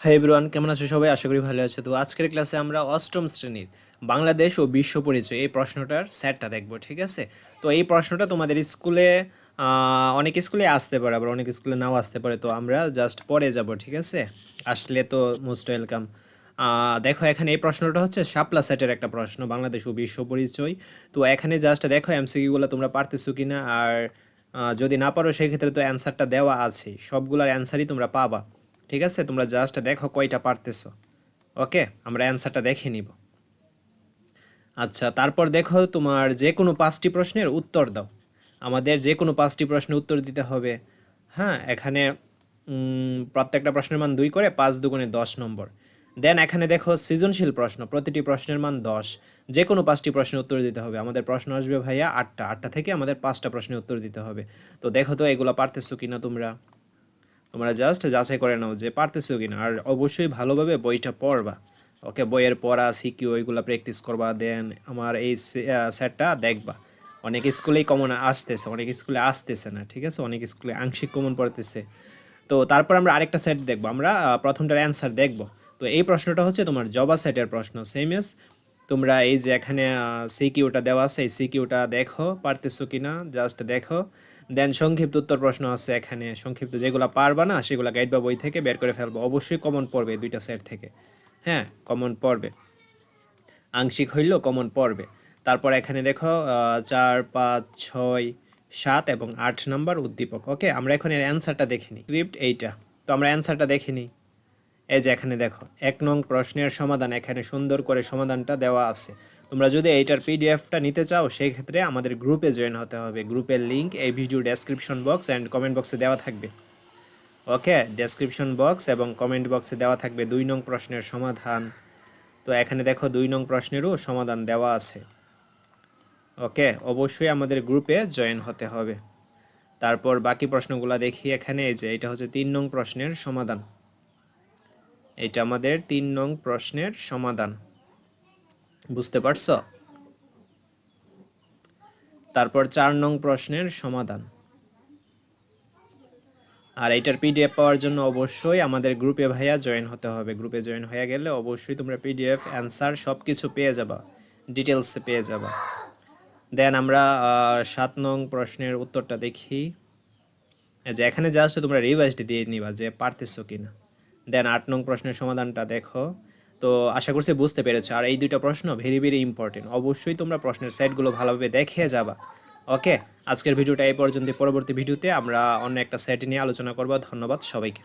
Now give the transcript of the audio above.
Hi everyone কেমন আছো সবাই? আশা করি ভালো আছো। তো আজকের ক্লাসে আমরা অষ্টম শ্রেণির বাংলাদেশ ও বিশ্ব পরিচয় এই প্রশ্নটার স্যারটা দেখব, ঠিক আছে? তো এই প্রশ্নটা তোমাদের স্কুলে অনেক স্কুলে আসতে পারে, আবার অনেক স্কুলে নাও আসতে পারে। তো আমরা জাস্ট পরে যাব, ঠিক আছে? আসলে তো মোস্ট ওয়েলকাম দেখো, এখানে এই প্রশ্নটা হচ্ছে শাপলা সেটের একটা প্রশ্ন, বাংলাদেশ ও বিশ্ব পরিচয়। তো এখানে জাস্ট দেখো এমসিকিউগুলো তোমরা পারতেছো কি না আর যদি না পারো সেই ক্ষেত্রে তো অ্যান্সারটা দেওয়া আছে। সবগুলোর অ্যান্সারই তোমরা পাবা। ঠিক আছে? তোমরা জাস্ট দেখো কয়টা পারতেছো। ওকে আমরা অ্যান্সারটা দেখে নিব। আচ্ছা তারপর দেখো তোমার যে কোনো পাঁচটি প্রশ্নের উত্তর দাও। আমাদের যে কোনো পাঁচটি প্রশ্নের উত্তর দিতে হবে। হ্যাঁ? এখানে প্রত্যেকটা প্রশ্নের মান দুই করে পাঁচ দুগুণে দশ নম্বর। দেন এখানে দেখো সৃজনশীল প্রশ্ন, প্রতিটি প্রশ্নের মান দশ। যে কোনো পাঁচটি প্রশ্নের উত্তর দিতে হবে। আমাদের প্রশ্ন আসবে ভাইয়া আটটা। আটটা থেকে আমাদের পাঁচটা প্রশ্নের উত্তর দিতে হবে। তো দেখো তো এগুলো পারতেছো কিনা তোমরা? তোমরা জাস্ট যাচাই করে নাও যে পারতেছো কিনা। আর অবশ্যই ভালোভাবে বইটা পড়বা। ওকে, বইয়ের পড়া, সিকিউ ওইগুলো প্র্যাকটিস করবা দেন আমার এই স্যারটা দেখবা। অনেক স্কুলেই কমন আসতেছে, অনেক স্কুলে আসতেছে না, ঠিক আছে? অনেক স্কুলে আংশিক কমন পড়তেছে। তো তারপর আমরা আরেকটা সেট দেখব, আমরা প্রথমটার অ্যান্সার দেখব। তো এই প্রশ্নটা হচ্ছে তোমার জবা সেটের প্রশ্ন সেম এস তোমরা এই যে এখানে সিকিউটা দেওয়া আছে, এই সিকিউটা দেখো, পারতেছো কিনা জাস্ট দেখো। দেন সংক্ষিপ্ত উত্তর প্রশ্ন আছে এখানে। সংক্ষিপ্ত যেগুলো পারবা না, সেগুলো গাইড বা বই থেকে বের করে ফেলব। অবশ্যই কমন পড়বে দুইটা সেট থেকে। হ্যাঁ কমন পড়বে। আংশিক হইল কমন পড়বে। তারপর এখানে দেখো চার, পাঁচ, ছয়, সাত এবং আট নাম্বার উদ্দীপক। ওকে আমরা এখন এর অ্যান্সারটা দেখিনি স্ক্রিপ্ট এইটা। তো আমরা অ্যান্সারটা দেখিনি এই যে এখানে দেখো, এক নং প্রশ্নের সমাধান, এখানে সুন্দর করে সমাধানটা দেওয়া আছে। তোমরা যদি এইটার পিডিএফটা নিতে চাও সেই ক্ষেত্রে আমাদের গ্রুপে জয়েন হতে হবে। গ্রুপের লিংক এই video description box and comment বক্সে দেওয়া থাকবে। ওকে, ডেসক্রিপশন বক্স এবং কমেন্ট বক্সে দেওয়া থাকবে দুই নং প্রশ্নের সমাধান। তো এখানে দেখো, দুই নং প্রশ্নেরও সমাধান দেওয়া আছে। ওকে, অবশ্যই আমাদের গ্রুপে জয়েন হতে হবে। তারপর বাকি প্রশ্নগুলো দেখি এখানে, এই যে এটা হচ্ছে তিন নং প্রশ্নের সমাধান। এটা আমাদের তিন নং প্রশ্নের সমাধান। বুঝতে পারছ? তারপর চার নং প্রশ্নের সমাধান। আর এটার পিডিএফ পাওয়ার জন্য অবশ্যই আমাদের গ্রুপে ভাইয়া জয়েন হতে হবে। গ্রুপে জয়েন হয়ে গেলে অবশ্যই তোমরা পিডিএফ অ্যান্সার সব কিছু পেয়ে যাবা। ডিটেলসে পেয়ে যাবা। দেন আমরা সাত নং প্রশ্নের উত্তরটা দেখি। যে এখানে জাস্ট তোমরা রিভাইজটি দিয়ে নিবা যে পারতেছো কিনা। দেন আট নং প্রশ্নের সমাধানটা দেখো। তো আশা করছি বুঝতে পেরেছ। আর এই দুইটা প্রশ্ন ভেরি ভেরি ইম্পর্টেন্ট অবশ্যই তোমরা প্রশ্নের সাইটগুলো ভালোভাবে দেখে যাবা। ওকে আজকের ভিডিওটা এই পর্যন্ত পরবর্তী ভিডিওতে আমরা অন্য একটা সেট নিয়ে আলোচনা করব। ধন্যবাদ সবাইকে।